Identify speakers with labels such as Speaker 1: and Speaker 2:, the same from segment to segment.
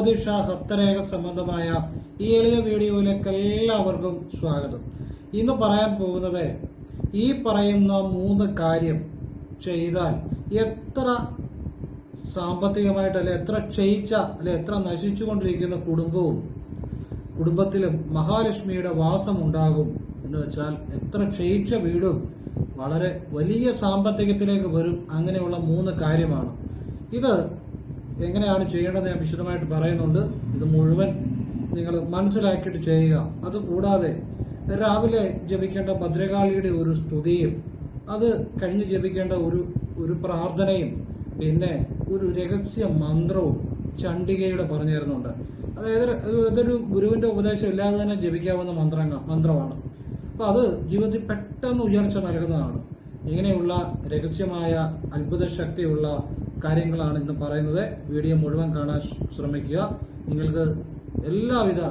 Speaker 1: ജ്യോതിഷ ഹസ്തരേഖ സംബന്ധമായ ഈ എളിയ വീഡിയോയിലേക്ക് എല്ലാവർക്കും സ്വാഗതം. ഇന്ന് പറയാൻ പോകുന്നത് ഈ പറയുന്ന മൂന്ന് കാര്യം ചെയ്താൽ എത്ര സാമ്പത്തികമായിട്ട് അല്ലെ എത്ര ക്ഷയിച്ച അല്ലെ എത്ര നശിച്ചുകൊണ്ടിരിക്കുന്ന കുടുംബവും കുടുംബത്തിലും മഹാലക്ഷ്മിയുടെ വാസം ഉണ്ടാകും എന്ന് വെച്ചാൽ എത്ര ക്ഷയിച്ച വീടും വളരെ വലിയ സാമ്പത്തികത്തിലേക്ക് വരും അങ്ങനെയുള്ള മൂന്ന് കാര്യമാണ്. ഇത് എങ്ങനെയാണ് ചെയ്യേണ്ടത് ഞാൻ വിശദമായിട്ട് പറയുന്നുണ്ട്. ഇത് മുഴുവൻ നിങ്ങൾ മനസ്സിലാക്കിയിട്ട് ചെയ്യുക. അതുകൂടാതെ രാവിലെ ജപിക്കേണ്ട ഭദ്രകാളിയുടെ ഒരു സ്തുതിയും അത് കഴിഞ്ഞ് ജപിക്കേണ്ട ഒരു ഒരു പ്രാർത്ഥനയും പിന്നെ ഒരു രഹസ്യ മന്ത്രവും ചണ്ഡികയുടെ പറഞ്ഞു തരുന്നുണ്ട് അതായത് ഇതൊരു ഗുരുവിന്റെ ഉപദേശം ഇല്ലാതെ തന്നെ ജപിക്കാവുന്ന മന്ത്രങ്ങൾ മന്ത്രമാണ്. അപ്പോൾ അത് ജീവിതത്തിൽ പെട്ടെന്ന് ഉയർച്ച നൽകുന്നതാണ്. ഇങ്ങനെയുള്ള രഹസ്യമായ അത്ഭുത ശക്തിയുള്ള കാര്യങ്ങളാണ് ഇന്ന് പറയുന്നത്. വീഡിയോ മുഴുവൻ കാണാൻ ശ്രമിക്കുക. നിങ്ങൾക്ക് എല്ലാവിധ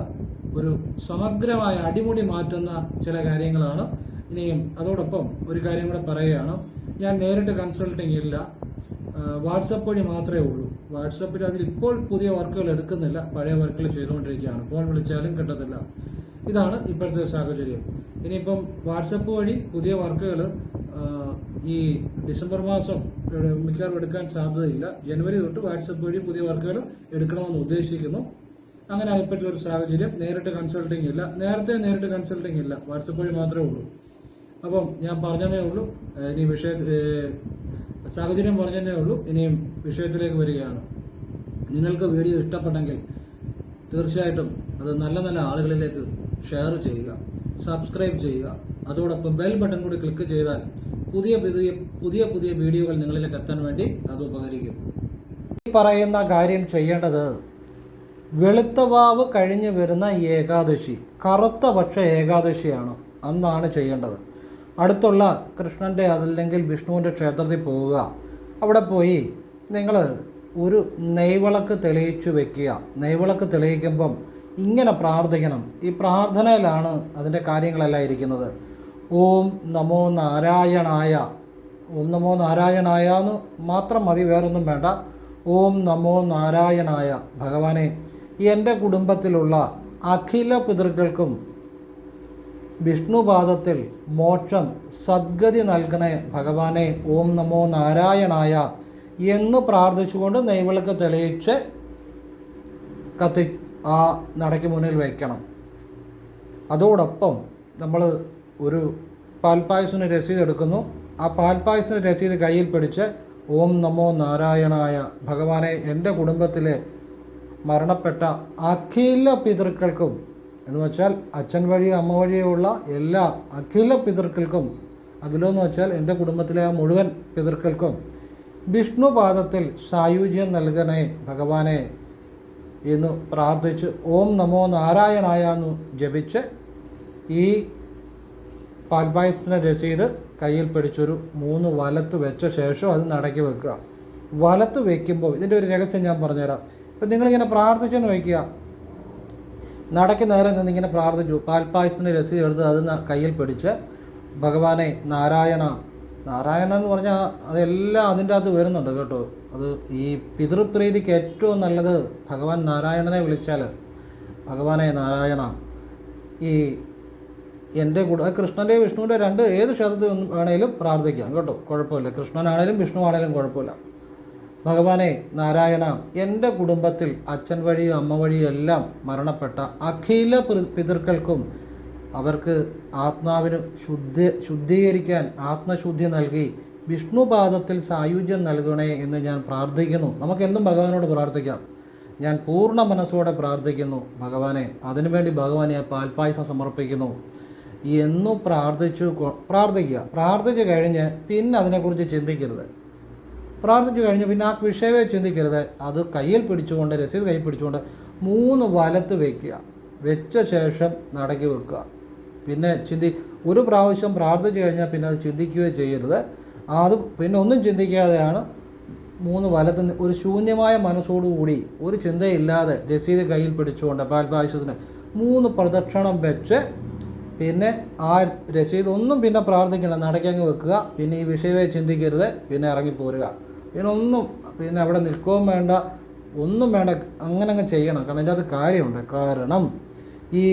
Speaker 1: ഒരു സമഗ്രമായ അടിമുടി മാറ്റുന്ന ചില കാര്യങ്ങളാണ്. ഇനിയും അതോടൊപ്പം ഒരു കാര്യം കൂടെ പറയുകയാണ്. ഞാൻ നേരിട്ട് കൺസൾട്ടിങ് ഇല്ല. വാട്സപ്പ് വഴി മാത്രമേ ഉള്ളൂ. വാട്സപ്പിൽ അതിൽ ഇപ്പോൾ പുതിയ വർക്കുകൾ എടുക്കുന്നില്ല. പഴയ വർക്കുകൾ ചെയ്തുകൊണ്ടിരിക്കുകയാണ്. ഫോൺ വിളിച്ചാലും കിട്ടത്തില്ല. ഇതാണ് ഇപ്പോഴത്തെ സാഹചര്യം. ഇനിയിപ്പം വാട്സപ്പ് വഴി പുതിയ വർക്കുകൾ ഈ ഡിസംബർ മാസം മിക്കവാറും എടുക്കാൻ സാധ്യതയില്ല. ജനുവരി തൊട്ട് വാട്സപ്പ് വഴി പുതിയ വർക്കുകൾ എടുക്കണമെന്ന് ഉദ്ദേശിക്കുന്നു. അങ്ങനെ ഇപ്പോഴത്തെ ഒരു സാഹചര്യം നേരിട്ട് കൺസൾട്ടിങ് ഇല്ല. നേരത്തെ നേരിട്ട് കൺസൾട്ടിങ് ഇല്ല. വാട്സപ്പ് വഴി മാത്രമേ ഉള്ളൂ. അപ്പം ഞാൻ പറഞ്ഞതേ ഉള്ളൂ. ഇനി വിഷയ സാഹചര്യം പറഞ്ഞതേ ഉള്ളൂ. ഇനിയും വിഷയത്തിലേക്ക് വരികയാണ്. നിങ്ങൾക്ക് വീഡിയോ ഇഷ്ടപ്പെട്ടെങ്കിൽ തീർച്ചയായിട്ടും അത് നല്ല നല്ല ആളുകളിലേക്ക് ഷെയർ ചെയ്യുക. സബ്സ്ക്രൈബ് ചെയ്യുക. അതോടൊപ്പം ബെൽ ബട്ടൺ കൂടി ക്ലിക്ക് ചെയ്താൽ പുതിയ പുതിയ പുതിയ പുതിയ വീഡിയോകൾ നിങ്ങളിലേക്ക് എത്താൻ വേണ്ടി അത് ഉപകരിക്കും. ഈ പറയുന്ന കാര്യം ചെയ്യേണ്ടത് വെളുത്തവാവ് കഴിഞ്ഞു വരുന്ന ഏകാദശി കറുത്ത പക്ഷ ഏകാദശിയാണ് അന്നാണ് ചെയ്യേണ്ടത്. അടുത്തുള്ള കൃഷ്ണന്റെ അതല്ലെങ്കിൽ വിഷ്ണുവിന്റെ ക്ഷേത്രത്തിൽ പോവുക. അവിടെ പോയി നിങ്ങൾ ഒരു നെയ്വിളക്ക് തെളിയിച്ചു വെക്കുക. നെയ്വിളക്ക് തെളിയിക്കുമ്പം ഇങ്ങനെ പ്രാർത്ഥിക്കണം. ഈ പ്രാർത്ഥനയിലാണ് അതിന്റെ കാര്യങ്ങളെല്ലാം ഇരിക്കുന്നത്. ഓം നമോ നാരായണായ. ഓം നമോ നാരായണായ എന്ന് മാത്രം മതി വേറൊന്നും വേണ്ട. ഓം നമോ നാരായണായ. ഭഗവാനെ എന്റെ കുടുംബത്തിലുള്ള അഖില പിതൃക്കൾക്കും വിഷ്ണുപാദത്തിൽ മോക്ഷം സദ്ഗതി നൽകണേ ഭഗവാനെ ഓം നമോ നാരായണായ എന്ന് പ്രാർത്ഥിച്ചുകൊണ്ട് നെയ്വിളക്ക് തെളിയിച്ച് കത്തി ആ നടയ്ക്ക് മുന്നിൽ വയ്ക്കണം അതോടൊപ്പം നമ്മൾ ഒരു പാൽപ്പായസിന് രസീത് എടുക്കുന്നു ആ പാൽപ്പായസിന് രസീത് കയ്യിൽ പിടിച്ച് ഓം നമോ നാരായണായ ഭഗവാനെ എന്റെ കുടുംബത്തിലെ മരണപ്പെട്ട അഖില പിതൃക്കൾക്കും എന്ന് വെച്ചാൽ അച്ഛൻ വഴി അമ്മ വഴിയുള്ള എല്ലാ അഖില പിതൃക്കൾക്കും അഖിലമെന്ന് വെച്ചാൽ എന്റെ കുടുംബത്തിലെ ആ മുഴുവൻ പിതൃക്കൾക്കും വിഷ്ണുപാദത്തിൽ സായുജ്യം നൽകണേ ഭഗവാനെ എന്ന് പ്രാർത്ഥിച്ച് ഓം നമോ നാരായണായ എന്ന് ജപിച്ച് ഈ പാൽപായസത്തിന്റെ രസീത് കയ്യിൽ പിടിച്ചൊരു മൂന്ന് വലത്ത് വെച്ച ശേഷം അത് നടക്കി വെക്കുക. വലത്ത് വെക്കുമ്പോൾ ഇതിന്റെ ഒരു രഹസ്യം ഞാൻ പറഞ്ഞുതരാം. ഇപ്പം നിങ്ങളിങ്ങനെ പ്രാർത്ഥിച്ചെന്ന് വയ്ക്കുക നടക്കി നേരം നിന്നിങ്ങനെ പ്രാർത്ഥിച്ചു. പാൽപ്പായസത്തിന്റെ രസീത് എടുത്ത് അത് കയ്യിൽ പിടിച്ച് ഭഗവാനെ നാരായണ നാരായണ എന്ന് പറഞ്ഞാൽ അതെല്ലാം അതിന്റെ അകത്ത് വരുന്നുണ്ട് കേട്ടോ. അത് ഈ പിതൃപ്രീതിക്ക് ഏറ്റവും നല്ലത് ഭഗവാൻ നാരായണനെ വിളിച്ചാൽ ഭഗവാനെ നാരായണ. ഈ എന്റെ കൂടെ കൃഷ്ണന്റെ വിഷ്ണുവിന്റെ രണ്ട് ഏത് ക്ഷേത്രത്തിൽ വേണേലും പ്രാർത്ഥിക്കാം കേട്ടോ. കുഴപ്പമില്ല. കൃഷ്ണനാണേലും വിഷ്ണു ആണേലും കുഴപ്പമില്ല. ഭഗവാനെ നാരായണ എന്റെ കുടുംബത്തിൽ അച്ഛൻ വഴിയും അമ്മ വഴിയും എല്ലാം മരണപ്പെട്ട അഖില പിതൃക്കൾക്കും അവർക്ക് ആത്മാവിന് ശുദ്ധി ശുദ്ധീകരിക്കാൻ ആത്മശുദ്ധി നൽകി വിഷ്ണുപാദത്തിൽ സായുജ്യം നൽകണേ എന്ന് ഞാൻ പ്രാർത്ഥിക്കുന്നു. നമുക്കെന്തും ഭഗവാനോട് പ്രാർത്ഥിക്കാം. ഞാൻ പൂർണ മനസ്സോടെ പ്രാർത്ഥിക്കുന്നു. ഭഗവാനെ അതിനുവേണ്ടി ഭഗവാനെ പാൽപായസം സമർപ്പിക്കുന്നു. എന്നു പ്രാർത്ഥിച്ചു പ്രാർത്ഥിക്കുക. പ്രാർത്ഥിച്ചു കഴിഞ്ഞ് പിന്നെ അതിനെക്കുറിച്ച് ചിന്തിക്കരുത്. പ്രാർത്ഥിച്ചു കഴിഞ്ഞ് പിന്നെ ആ വിഷയമേ ചിന്തിക്കരുത്. അത് കയ്യിൽ പിടിച്ചുകൊണ്ട് രസീത് കയ്യിൽ പിടിച്ചുകൊണ്ട് മൂന്ന് വലത്ത് വയ്ക്കുക വെച്ച ശേഷം നടക്കി വെക്കുക. പിന്നെ ചിന്തി ഒരു പ്രാവശ്യം പ്രാർത്ഥിച്ചു കഴിഞ്ഞാൽ പിന്നെ അത് ചിന്തിക്കുകയോ ചെയ്യരുത്. അത് പിന്നെ ഒന്നും ചിന്തിക്കാതെയാണ് മൂന്ന് വലത്ത് ഒരു ശൂന്യമായ മനസ്സോടുകൂടി ഒരു ചിന്തയില്ലാതെ രസീത് കയ്യിൽ പിടിച്ചുകൊണ്ട് പാൽപായസത്തിന് മൂന്ന് പ്രദക്ഷിണം വെച്ച് പിന്നെ ആ രസീത് ഒന്നും പിന്നെ പ്രാർത്ഥിക്കണം നടക്കങ്ങ് വെക്കുക. പിന്നെ ഈ വിഷയമേ ചിന്തിക്കരുത് പിന്നെ ഇറങ്ങിപ്പോരുക. പിന്നെ ഒന്നും പിന്നെ അവിടെ നിൽക്കുകയും വേണ്ട ഒന്നും വേണ്ട അങ്ങനെ അങ്ങ് ചെയ്യണം. കാരണം അത് കാര്യമുണ്ട്. കാരണം ഈ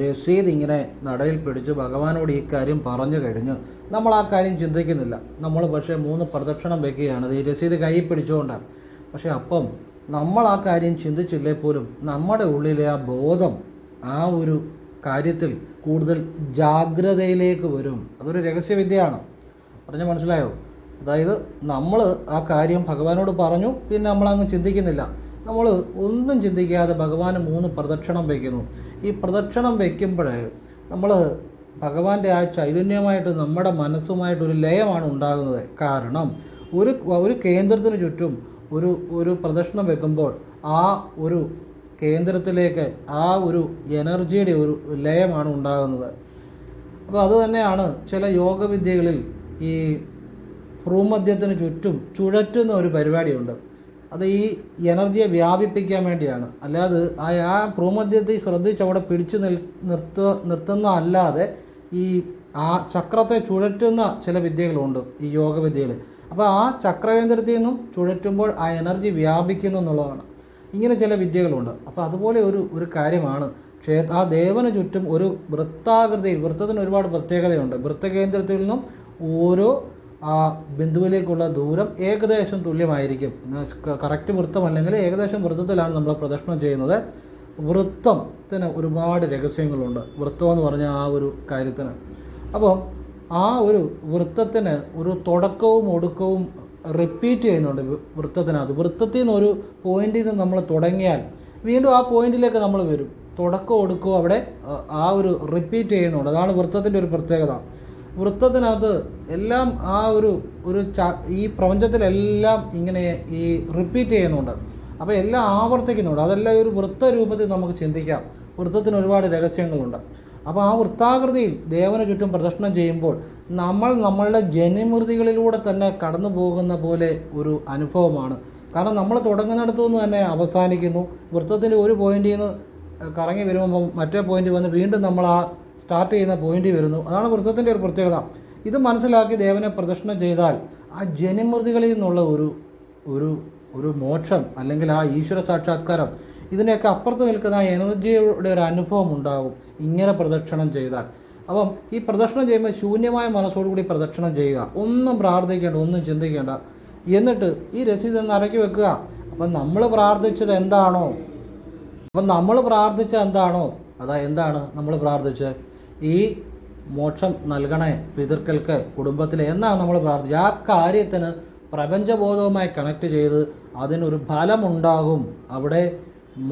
Speaker 1: രസീത് ഇങ്ങനെ നടയിൽ പിടിച്ച് ഭഗവാനോട് ഈ കാര്യം പറഞ്ഞു കഴിഞ്ഞ് നമ്മൾ ആ കാര്യം ചിന്തിക്കുന്നില്ല. നമ്മൾ പക്ഷേ മൂന്ന് പ്രദക്ഷിണം വെക്കുകയാണ്. ഈ രസീത് കൈ പിടിച്ചുകൊണ്ടാണ് പക്ഷേ അപ്പം നമ്മൾ ആ കാര്യം ചിന്തിച്ചില്ലേ പോലും നമ്മുടെ ഉള്ളിലെ ആ ബോധം ആ ഒരു കാര്യത്തിൽ കൂടുതൽ ജാഗ്രതയിലേക്ക് വരും. അതൊരു രഹസ്യവിദ്യയാണ്. പറഞ്ഞ് മനസ്സിലായോ? അതായത് നമ്മൾ ആ കാര്യം ഭഗവാനോട് പറഞ്ഞു പിന്നെ നമ്മളങ്ങ് ചിന്തിക്കുന്നില്ല. നമ്മൾ ഒന്നും ചിന്തിക്കാതെ ഭഗവാന് മൂന്ന് പ്രദക്ഷിണം വയ്ക്കുന്നു ഈ പ്രദക്ഷിണം വയ്ക്കുമ്പോഴേ നമ്മൾ ഭഗവാന്റെ ആ ചൈതന്യമായിട്ട് നമ്മുടെ മനസ്സുമായിട്ടൊരു ലയമാണ് ഉണ്ടാകുന്നത്. കാരണം ഒരു ഒരു കേന്ദ്രത്തിന് ചുറ്റും ഒരു ഒരു പ്രദക്ഷിണം വെക്കുമ്പോൾ ആ ഒരു കേന്ദ്രത്തിലേക്ക് ആ ഒരു എനർജിയുടെ ഒരു ലയമാണ് ഉണ്ടാകുന്നത്. അപ്പോൾ അതുതന്നെയാണ് ചില യോഗവിദ്യകളിൽ ഈ ഭ്രൂമധ്യത്തിന് ചുറ്റും ചുഴറ്റുന്ന ഒരു പരിപാടിയുണ്ട്. അത് ഈ എനർജിയെ വ്യാപിപ്പിക്കാൻ വേണ്ടിയാണ്. അല്ലാതെ ആ ആ ഭ്രൂമധ്യത്തെ ശ്രദ്ധിച്ച് അവിടെ പിടിച്ചു നിൽ നിർത്ത നിർത്തുന്ന അല്ലാതെ ഈ ആ ചക്രത്തെ ചുഴറ്റുന്ന ചില വിദ്യകളുണ്ട് ഈ യോഗവിദ്യയിൽ. അപ്പോൾ ആ ചക്രകേന്ദ്രത്തിൽ നിന്നും ചുഴറ്റുമ്പോൾ ആ എനർജി വ്യാപിക്കുന്നു എന്നുള്ളതാണ്. ഇങ്ങനെ ചില വിദ്യകളുണ്ട്. അപ്പോൾ അതുപോലെ ഒരു ഒരു കാര്യമാണ്. ക്ഷേത്ര ആ ദേവന് ചുറ്റും ഒരു വൃത്താകൃതിയിൽ വൃത്തത്തിന് ഒരുപാട് പ്രത്യേകതയുണ്ട്. വൃത്തകേന്ദ്രത്തിൽ നിന്നും ഓരോ ആ ബിന്ദുവിലേക്കുള്ള ദൂരം ഏകദേശം തുല്യമായിരിക്കും. കറക്റ്റ് വൃത്തമല്ലെങ്കിൽ ഏകദേശം വൃത്തത്തിലാണ് നമ്മൾ പ്രദക്ഷിണം ചെയ്യുന്നത്. വൃത്തത്തിന് ഒരുപാട് രഹസ്യങ്ങളുണ്ട്. വൃത്തം എന്ന് പറഞ്ഞ ആ ഒരു കാര്യത്തിന്. അപ്പോൾ ആ ഒരു വൃത്തത്തിന് ഒരു തുടക്കവും ഒടുക്കവും റിപ്പീറ്റ് ചെയ്യുന്നുണ്ട് വൃത്തത്തിനകത്ത്. വൃത്തത്തിൽ നിന്ന് ഒരു പോയിന്റിൽ നിന്ന് നമ്മൾ തുടങ്ങിയാൽ വീണ്ടും ആ പോയിന്റിലേക്ക് നമ്മൾ വരും. തുടക്കം കൊടുക്കുക അവിടെ ആ ഒരു റിപ്പീറ്റ് ചെയ്യുന്നുണ്ട്. അതാണ് വൃത്തത്തിന്റെ ഒരു പ്രത്യേകത. വൃത്തത്തിനകത്ത് എല്ലാം ആ ഒരു ഒരു ച ഈ പ്രപഞ്ചത്തിലെല്ലാം ഇങ്ങനെ ഈ റിപ്പീറ്റ് ചെയ്യുന്നുണ്ട്. അപ്പോൾ എല്ലാം ആവർത്തിക്കുന്നുണ്ട്. അതെല്ലാം ഒരു വൃത്ത രൂപത്തിൽ നമുക്ക് ചിന്തിക്കാം. വൃത്തത്തിന് ഒരുപാട് രഹസ്യങ്ങളുണ്ട്. അപ്പോൾ ആ വൃത്താകൃതിയിൽ ദേവന് ചുറ്റും പ്രദക്ഷിണം ചെയ്യുമ്പോൾ നമ്മൾ നമ്മളുടെ ജനിമൃതികളിലൂടെ തന്നെ കടന്നു പോകുന്ന പോലെ ഒരു അനുഭവമാണ്. കാരണം നമ്മൾ തുടങ്ങുന്നിടത്തു നിന്ന് തന്നെ അവസാനിക്കുന്നു. വൃത്തത്തിന്റെ ഒരു പോയിന്റിൽ നിന്ന് കറങ്ങി വരുമ്പോൾ മറ്റേ പോയിന്റ് വന്ന് വീണ്ടും നമ്മൾ ആ സ്റ്റാർട്ട് ചെയ്യുന്ന പോയിന്റ് വരുന്നു. അതാണ് വൃത്തത്തിന്റെ ഒരു പ്രത്യേകത. ഇത് മനസ്സിലാക്കി ദേവനെ പ്രദക്ഷിണം ചെയ്താൽ ആ ജനിമൃതികളിൽ നിന്നുള്ള ഒരു ഒരു ഒരു മോക്ഷം അല്ലെങ്കിൽ ആ ഈശ്വര സാക്ഷാത്കാരം ഇതിനെയൊക്കെ അപ്പുറത്ത് നിൽക്കുന്ന ആ എനർജിയുടെ ഒരു അനുഭവം ഉണ്ടാകും. ഇങ്ങനെ പ്രദക്ഷിണം ചെയ്താൽ. അപ്പം ഈ പ്രദക്ഷിണം ചെയ്യുമ്പോൾ ശൂന്യമായ മനസ്സോടുകൂടി പ്രദക്ഷിണം ചെയ്യുക. ഒന്നും പ്രാർത്ഥിക്കേണ്ട ഒന്നും ചിന്തിക്കേണ്ട. എന്നിട്ട് ഈ രസീത് ഒന്ന് ഇറക്കി വെക്കുക. അപ്പം നമ്മൾ പ്രാർത്ഥിച്ചത് എന്താണോ? അപ്പം നമ്മൾ പ്രാർത്ഥിച്ച എന്താണോ? അതാ എന്താണ് നമ്മൾ പ്രാർത്ഥിച്ചത്? ഈ മോക്ഷം നൽകണേ പിതൃക്കൾക്ക് കുടുംബത്തിലെ എന്നാണ് നമ്മൾ പ്രാർത്ഥിച്ചത്? ആ കാര്യത്തിന് പ്രപഞ്ചബോധവുമായി കണക്ട് ചെയ്ത് അതിനൊരു ഫലമുണ്ടാകും. അവിടെ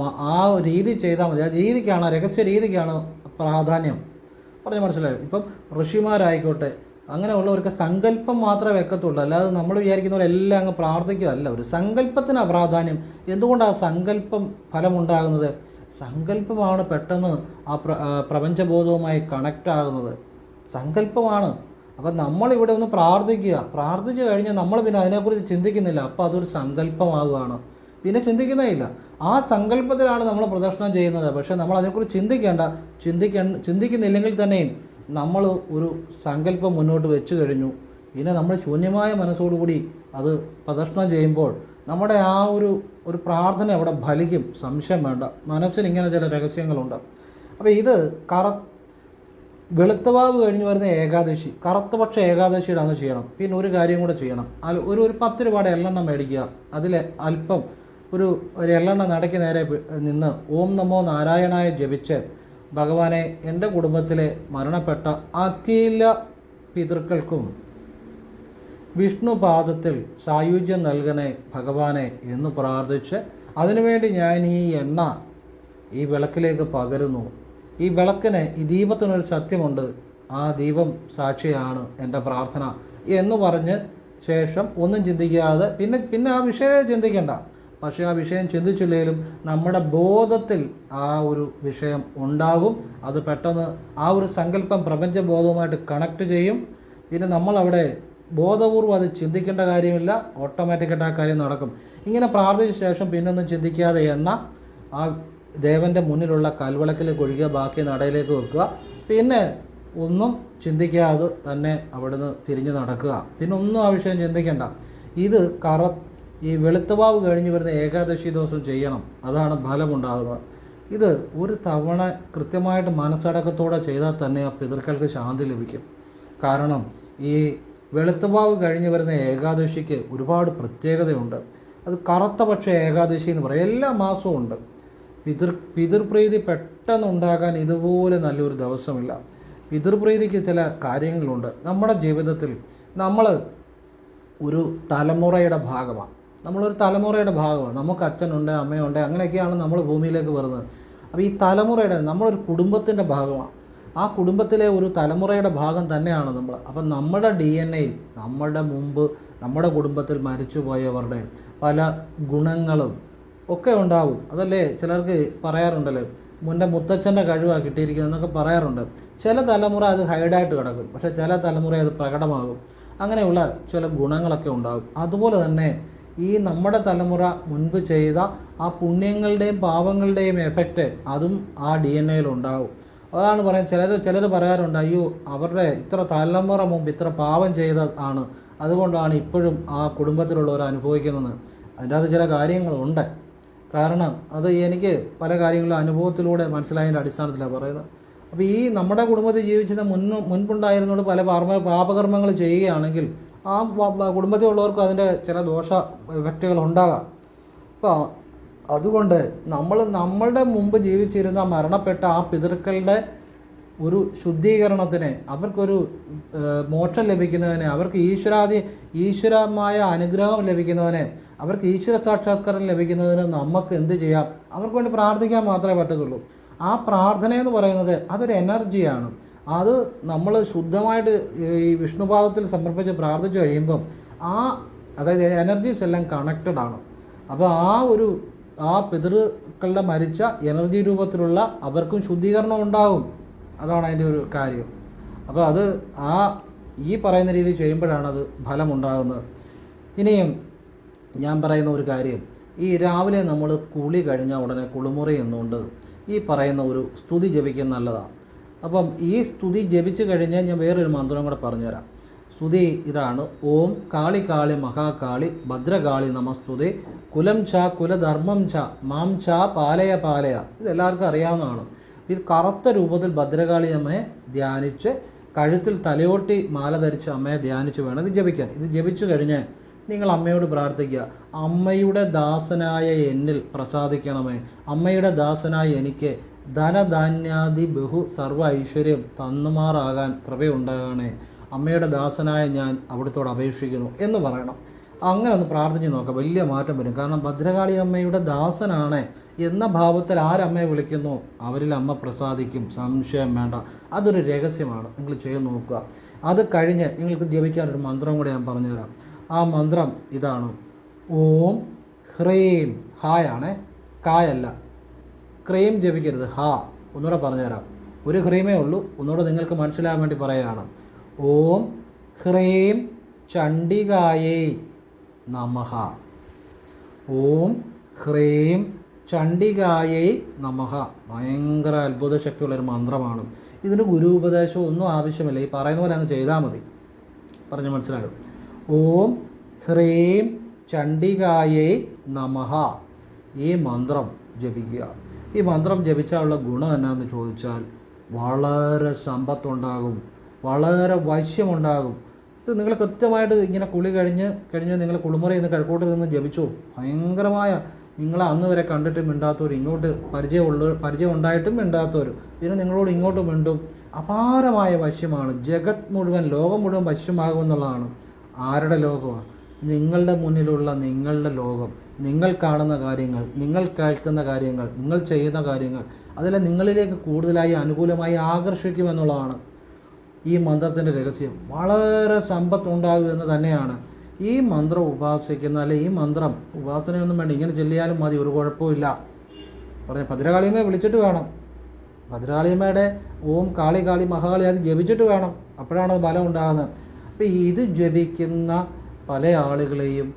Speaker 1: ആ രീതി ചെയ്താൽ മതി. ആ രീതിക്കാണ് രഹസ്യ രീതിക്കാണ് പ്രാധാന്യം. പറഞ്ഞ് മനസ്സിലായോ? ഇപ്പം ഋഷിമാരായിക്കോട്ടെ അങ്ങനെയുള്ളവർക്ക് സങ്കല്പം മാത്രമേ വെക്കത്തുള്ളൂ. അല്ലാതെ നമ്മൾ വിചാരിക്കുന്ന പോലെ എല്ലാം അങ്ങ് പ്രാർത്ഥിക്കുകയല്ല. ഒരു സങ്കല്പത്തിനാണ് പ്രാധാന്യം. എന്തുകൊണ്ടാണ് സങ്കല്പം ഫലമുണ്ടാകുന്നത്? സങ്കല്പമാണ് പെട്ടെന്ന് ആ പ്ര പ്രപഞ്ചബോധവുമായി കണക്റ്റ് ആകുന്നത് സങ്കല്പമാണ്. അപ്പം നമ്മളിവിടെ ഒന്ന് പ്രാർത്ഥിക്കുക. പ്രാർത്ഥിച്ചു കഴിഞ്ഞാൽ നമ്മൾ പിന്നെ അതിനെക്കുറിച്ച് ചിന്തിക്കുന്നില്ല. അപ്പോൾ അതൊരു സങ്കല്പമാവുകയാണ്. പിന്നെ ചിന്തിക്കുന്നേ ഇല്ല ആ സങ്കല്പത്തിലാണ് നമ്മൾ പ്രദർശനം ചെയ്യുന്നത്. പക്ഷേ നമ്മൾ അതിനെക്കുറിച്ച് ചിന്തിക്കേണ്ട ചിന്തിക്ക ചിന്തിക്കുന്നില്ലെങ്കിൽ തന്നെയും നമ്മൾ ഒരു സങ്കല്പം മുന്നോട്ട് വെച്ചു കഴിഞ്ഞു. പിന്നെ നമ്മൾ ശൂന്യമായ മനസ്സോടുകൂടി അത് പ്രദർശനം ചെയ്യുമ്പോൾ നമ്മുടെ ആ ഒരു ഒരു പ്രാർത്ഥന അവിടെ ഫലിക്കും. സംശയം വേണ്ട. മനസ്സിന് ഇങ്ങനെ ചില രഹസ്യങ്ങളുണ്ട്. അപ്പോൾ ഇത് കറ വെളുത്തവാവ് കഴിഞ്ഞ് വരുന്ന ഏകാദശി കറുത്ത പക്ഷേ ഏകാദശിയുടെ അന്ന് ചെയ്യണം. പിന്നെ ഒരു കാര്യം കൂടെ ചെയ്യണം. ഒരു ഒരു പത്ത് രൂപയുടെ എള്ളെണ്ണം മേടിക്കുക. അതിൽ അല്പം ഒരു ഒരു എള്ളെണ്ണ നടക്കി നേരെ നിന്ന് ഓം നമോ നാരായണായ ജപിച്ച് ഭഗവാനെ എന്റെ കുടുംബത്തിലെ മരണപ്പെട്ട അഖില പിതൃക്കൾക്കും വിഷ്ണുപാദത്തിൽ സായുജ്യം നൽകണേ ഭഗവാനെ എന്ന് പ്രാർത്ഥിച്ച് അതിനുവേണ്ടി ഞാൻ ഈ എണ്ണ ഈ വിളക്കിലേക്ക് പകരുന്നു. ഈ വിളക്കിന് ഈ ദീപത്തിനൊരു സത്യമുണ്ട്. ആ ദീപം സാക്ഷിയാണ് എന്റെ പ്രാർത്ഥന എന്ന് പറഞ്ഞ് ശേഷം ഒന്നും ചിന്തിക്കാതെ പിന്നെ പിന്നെ ആ വിഷയം ചിന്തിക്കേണ്ട. പക്ഷേ ആ വിഷയം ചിന്തിച്ചില്ലെങ്കിലും നമ്മുടെ ബോധത്തിൽ ആ ഒരു വിഷയം ഉണ്ടാകും. അത് പെട്ടെന്ന് ആ ഒരു സങ്കല്പം പ്രപഞ്ചബോധവുമായിട്ട് കണക്ട് ചെയ്യും. പിന്നെ നമ്മളവിടെ ബോധപൂർവം അത് ചിന്തിക്കേണ്ട കാര്യമില്ല. ഓട്ടോമാറ്റിക്കായിട്ട് ആ കാര്യം നടക്കും. ഇങ്ങനെ പ്രാർത്ഥിച്ച ശേഷം പിന്നൊന്നും ചിന്തിക്കാതെ എണ്ണ ആ ദേവന്റെ മുന്നിലുള്ള കൽവിളക്കിലേക്ക് ഒഴുകുക ബാക്കി നടയിലേക്ക് വെക്കുക. പിന്നെ ഒന്നും ചിന്തിക്കാതെ തന്നെ അവിടുന്ന് തിരിഞ്ഞു നടക്കുക. പിന്നെ ഒന്നും ആ വിഷയം ചിന്തിക്കേണ്ട. ഇത് കറ ഈ വെളുത്തവാവ് കഴിഞ്ഞ് വരുന്ന ഏകാദശി ദിവസം ചെയ്യണം. അതാണ് ഫലമുണ്ടാകുന്നത്. ഇത് ഒരു തവണ കൃത്യമായിട്ട് മനസ്സടക്കത്തോടെ ചെയ്താൽ തന്നെ ആ പിതൃക്കൾക്ക് ശാന്തി ലഭിക്കും. കാരണം ഈ വെളുത്തവാവ് കഴിഞ്ഞ് വരുന്ന ഏകാദശിക്ക് ഒരുപാട് പ്രത്യേകതയുണ്ട്. അത് കറുത്ത പക്ഷ ഏകാദശി എന്ന് പറയും. എല്ലാ മാസവും ഉണ്ട്. പിതൃ പിതൃപ്രീതി പെട്ടെന്നുണ്ടാകാൻ ഇതുപോലെ നല്ലൊരു ദിവസമില്ല. പിതൃപ്രീതിക്ക് ചില കാര്യങ്ങളുണ്ട്. നമ്മുടെ ജീവിതത്തിൽ നമ്മൾ ഒരു തലമുറയുടെ ഭാഗമാണ്. നമ്മളൊരു തലമുറയുടെ ഭാഗമാണ്. നമുക്ക് അച്ഛനുണ്ട് അമ്മയുണ്ട് അങ്ങനെയൊക്കെയാണ് നമ്മൾ ഭൂമിയിലേക്ക് വരുന്നത്. അപ്പോൾ ഈ തലമുറയുടെ നമ്മളൊരു കുടുംബത്തിന്റെ ഭാഗമാണ്. ആ കുടുംബത്തിലെ ഒരു തലമുറയുടെ ഭാഗം തന്നെയാണ് നമ്മൾ. അപ്പം നമ്മുടെ ഡി എൻ എയിൽ നമ്മുടെ മുമ്പ് നമ്മുടെ കുടുംബത്തിൽ മരിച്ചുപോയവരുടെ പല ഗുണങ്ങളും ഒക്കെ ഉണ്ടാവും. അതല്ലേ ചിലർക്ക് പറയാറുണ്ടല്ലോ മുന്റെ മുത്തച്ഛന്റെ കഴിവാണ് കിട്ടിയിരിക്കുന്നത് എന്നൊക്കെ പറയാറുണ്ട്. ചില തലമുറ അത് ഹൈഡായിട്ട് കിടക്കും. പക്ഷേ ചില തലമുറ അത് പ്രകടമാകും. അങ്ങനെയുള്ള ചില ഗുണങ്ങളൊക്കെ ഉണ്ടാകും. അതുപോലെ തന്നെ ഈ നമ്മുടെ തലമുറ മുൻപ് ചെയ്ത ആ പുണ്യങ്ങളുടെയും പാപങ്ങളുടെയും എഫക്റ്റ് അതും ആ ഡി എൻ എയിൽ ഉണ്ടാകും അതാണ് പറയാൻ ചിലർ ചിലർ പറയാറുണ്ട് അയ്യോ അവരുടെ ഇത്ര തലമുറ മുമ്പ് ഇത്ര പാപം ചെയ്ത ആണ്. അതുകൊണ്ടാണ് ഇപ്പോഴും ആ കുടുംബത്തിലുള്ളവർ അനുഭവിക്കുന്നത്. അതിന്റെ ചില കാര്യങ്ങളുണ്ട്. കാരണം അത് എനിക്ക് പല കാര്യങ്ങളും അനുഭവത്തിലൂടെ മനസ്സിലായതിന്റെ അടിസ്ഥാനത്തിലാണ് പറയുന്നത്. അപ്പോൾ ഈ നമ്മുടെ കുടുംബത്തിൽ ജീവിച്ചത് മുൻ മുൻപുണ്ടായിരുന്നോട് പല പാപ പാപകർമ്മങ്ങൾ ചെയ്യുകയാണെങ്കിൽ ആ കുടുംബത്തിൽ ഉള്ളവർക്കും അതിന്റെ ചില ദോഷ ഇഫക്റ്റുകൾ ഉണ്ടാകാം. അപ്പോൾ അതുകൊണ്ട് നമ്മൾ നമ്മളുടെ മുമ്പ് ജീവിച്ചിരുന്ന മരണപ്പെട്ട ആ പിതൃക്കളുടെ ഒരു ശുദ്ധീകരണത്തിന് അവർക്കൊരു മോക്ഷം ലഭിക്കുന്നതിന് അവർക്ക് ഈശ്വരാദി ഈശ്വരമായ അനുഗ്രഹം ലഭിക്കുന്നതിന് അവർക്ക് ഈശ്വര സാക്ഷാത്കാരം ലഭിക്കുന്നതിന് നമുക്ക് എന്ത് ചെയ്യാം? അവർക്ക് വേണ്ടി പ്രാർത്ഥിക്കാൻ മാത്രമേ പറ്റത്തുള്ളൂ. ആ പ്രാർത്ഥന എന്ന് പറയുന്നത് അതൊരു എനർജിയാണ്. അത് നമ്മൾ ശുദ്ധമായിട്ട് ഈ വിഷ്ണുപാദത്തിൽ സമർപ്പിച്ച് പ്രാർത്ഥിച്ചു കഴിയുമ്പം ആ അതായത് എനർജീസ് എല്ലാം കണക്റ്റഡ് ആണ്. അപ്പോൾ ആ ഒരു ആ പിതൃക്കളുടെ മരിച്ച എനർജി രൂപത്തിലുള്ള അവർക്കും ശുദ്ധീകരണം ഉണ്ടാകും അതാണ് അതിന്റെ ഒരു കാര്യം. അപ്പോൾ അത് ആ ഈ പറയുന്ന രീതിയിൽ ചെയ്യുമ്പോഴാണ് അത് ഫലമുണ്ടാകുന്നത്. ഇനിയും ഞാൻ പറയുന്ന ഒരു കാര്യം. ഈ രാവിലെ നമ്മൾ കുളി കഴിഞ്ഞ ഉടനെ കുളിമുറി എന്നുകൊണ്ട് ഈ പറയുന്ന ഒരു സ്തുതി ജപിക്കുന്നത് നല്ലതാണ് അപ്പം ഈ സ്തുതി ജപിച്ചു കഴിഞ്ഞാൽ ഞാൻ വേറൊരു മന്ത്രം കൂടെ പറഞ്ഞുതരാം. സ്തുതി ഇതാണ്. ഓം കാളി കാളി മഹാകാളി ഭദ്രകാളി നമസ്തുതി കുലം ച കുലധർമ്മം ച മാം ച പാലയ പാലയ. ഇതെല്ലാവർക്കും അറിയാവുന്നതാണ്. ഇത് കറുത്ത രൂപത്തിൽ ഭദ്രകാളി അമ്മയെ ധ്യാനിച്ച് കഴുത്തിൽ തലയോട്ടി മാല ധരിച്ച് അമ്മയെ ധ്യാനിച്ച് വേണം ഇത് ജപിക്കാൻ. ഇത് ജപിച്ചു കഴിഞ്ഞാൽ നിങ്ങൾ അമ്മയോട് പ്രാർത്ഥിക്കുക. അമ്മയുടെ ദാസനായ എന്നിൽ പ്രസാദിക്കണമേ. അമ്മയുടെ ദാസനായ എനിക്ക് ധനധാന്യാദി ബഹു സർവ ഐശ്വര്യം തന്നുമാറാകാൻ കൃപയുണ്ടാകണേ അമ്മയുടെ ദാസനായ ഞാൻ അവിടുത്തോട് അപേക്ഷിക്കുന്നു എന്ന് പറയണം. അങ്ങനെ ഒന്ന് പ്രാർത്ഥിച്ച് നോക്കാം. വലിയ മാറ്റം വരും. കാരണം ഭദ്രകാളി അമ്മയുടെ ദാസനാണ് എന്ന ഭാവത്തിൽ ആരമ്മയെ വിളിക്കുന്നു? അവരിൽ അമ്മ പ്രസാദിക്കും. സംശയം വേണ്ട. അതൊരു രഹസ്യമാണ്. നിങ്ങൾ ചെയ്ത് നോക്കുക. അത് കഴിഞ്ഞ് നിങ്ങൾക്ക് ജപിക്കാനൊരു മന്ത്രം കൂടി ഞാൻ പറഞ്ഞുതരാം. ആ മന്ത്രം ഇതാണ്. ഓം ഹ്രീം. ഹായാണ് കായല്ല ക്രീം ജപിക്കരുത്. ഹാ ഒന്നുകൂടെ പറഞ്ഞുതരാം. ഒരു ഹ്രീമേ ഉള്ളൂ. ഒന്നുകൂടെ നിങ്ങൾക്ക് മനസ്സിലാകാൻ വേണ്ടി പറയുകയാണ്. ഓം ഹ്രീം ചണ്ഡികായേ നമഹ. ഓം ഹ്രീം ചണ്ഡികായേ നമഹ. ഭയങ്കര അത്ഭുത ശക്തിയുള്ളൊരു മന്ത്രമാണ്. ഇതിന് ഗുരു ഉപദേശം ഒന്നും ആവശ്യമില്ല. ഈ പറയുന്ന പോലെ അങ്ങ് ചെയ്താൽ മതി. പറഞ്ഞ് മനസ്സിലാകും ഓം ഹ്രീം ചണ്ഡികായേ നമഹ. ഈ മന്ത്രം ജപിക്കുക. ഈ മന്ത്രം ജപിച്ചാലുള്ള ഗുണം എന്നാന്ന് ചോദിച്ചാൽ വളരെ സമ്പത്തുണ്ടാകും വളരെ വശ്യമുണ്ടാകും. ഇത് നിങ്ങൾ കൃത്യമായിട്ട് ഇങ്ങനെ കുളി കഴിഞ്ഞ് കഴിഞ്ഞ് നിങ്ങൾ കുളിമുറയിൽ നിന്ന് കിഴക്കോട്ട് നിന്ന് ജപിച്ചു. ഭയങ്കരമായ നിങ്ങൾ അന്ന് വരെ കണ്ടിട്ട് മിണ്ടാത്തവർ ഇങ്ങോട്ട് പരിചയമുള്ള പരിചയം ഉണ്ടായിട്ടും മിണ്ടാത്തവർ പിന്നെ നിങ്ങളോട് ഇങ്ങോട്ട് മിണ്ടും. അപാരമായ വശ്യമാണ്. ജഗത് മുഴുവൻ ലോകം മുഴുവൻ വശ്യമാകുമെന്നുള്ളതാണ്. ആരുടെ ലോകമാണ് നിങ്ങളുടെ മുന്നിലുള്ള നിങ്ങളുടെ ലോകം നിങ്ങൾ കാണുന്ന കാര്യങ്ങൾ നിങ്ങൾ കേൾക്കുന്ന കാര്യങ്ങൾ നിങ്ങൾ ചെയ്യുന്ന കാര്യങ്ങൾ അതെല്ലാം നിങ്ങളിലേക്ക് കൂടുതലായി അനുകൂലമായി ആകർഷിക്കുമെന്നുള്ളതാണ് ഈ മന്ത്രത്തിന്റെ രഹസ്യം. വളരെ സമ്പത്തുണ്ടാകും എന്ന് തന്നെയാണ്. ഈ മന്ത്രം ഉപാസിക്കുന്ന അല്ലെ ഈ മന്ത്രം ഉപാസനയൊന്നും വേണ്ട. ഇങ്ങനെ ചെല്ലിയാലും മതി ഒരു കുഴപ്പമില്ല പറഞ്ഞ ഭദ്രകാളിയമ്മയെ വിളിച്ചിട്ട് വേണം. ഭദ്രകാളിയമ്മയുടെ ഓം കാളി കാളി മഹാകാളി അത് ജപിച്ചിട്ട് വേണം. അപ്പോഴാണ് ബലം ഉണ്ടാകുന്നത്. അപ്പോൾ ഇത് ജപിക്കുന്ന പല ആളുകളെയും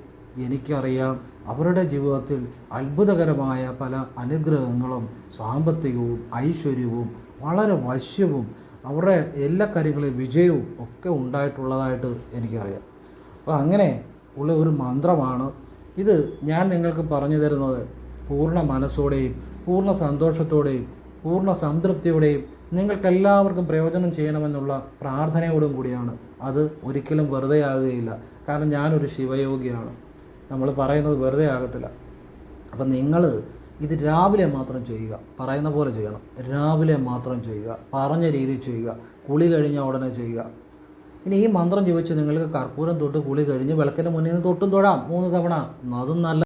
Speaker 1: എനിക്കറിയാം. അവരുടെ ജീവിതത്തിൽ അത്ഭുതകരമായ പല അനുഗ്രഹങ്ങളും സാമ്പത്തികവും ഐശ്വര്യവും വളരെ വശ്യവും അവരുടെ എല്ലാ കാര്യങ്ങളിലും വിജയവും ഒക്കെ ഉണ്ടായിട്ടുള്ളതായിട്ട് എനിക്കറിയാം. അപ്പോൾ അങ്ങനെ ഉള്ള ഒരു മന്ത്രമാണ് ഇത്. ഞാൻ നിങ്ങൾക്ക് പറഞ്ഞു തരുന്നത് പൂർണ മനസ്സോടെയും പൂർണ സന്തോഷത്തോടെയും പൂർണ സംതൃപ്തിയോടെയും നിങ്ങൾക്കെല്ലാവർക്കും പ്രയോജനം ചെയ്യണമെന്നുള്ള പ്രാർത്ഥനയോടും കൂടിയാണ്. അത് ഒരിക്കലും വെറുതെ ആകുകയില്ല കാരണം ഞാനൊരു ശിവയോഗിയാണ്. നമ്മൾ പറയുന്നത് വെറുതെ ആകത്തില്ല. അപ്പം നിങ്ങൾ ഇത് രാവിലെ മാത്രം ചെയ്യുക. പറയുന്ന പോലെ ചെയ്യണം. രാവിലെ മാത്രം ചെയ്യുക. പറഞ്ഞ രീതിയിൽ ചെയ്യുക. കുളി കഴിഞ്ഞ ഉടനെ ചെയ്യുക. ഇനി ഈ മന്ത്രം ജപിച്ച് നിങ്ങൾക്ക് കർപ്പൂരം തൊട്ട് കുളി കഴിഞ്ഞ് വിളക്കിന്റെ മുന്നിൽ നിന്ന് തൊട്ടും തൊടാം മൂന്ന് തവണ. അതും നല്ല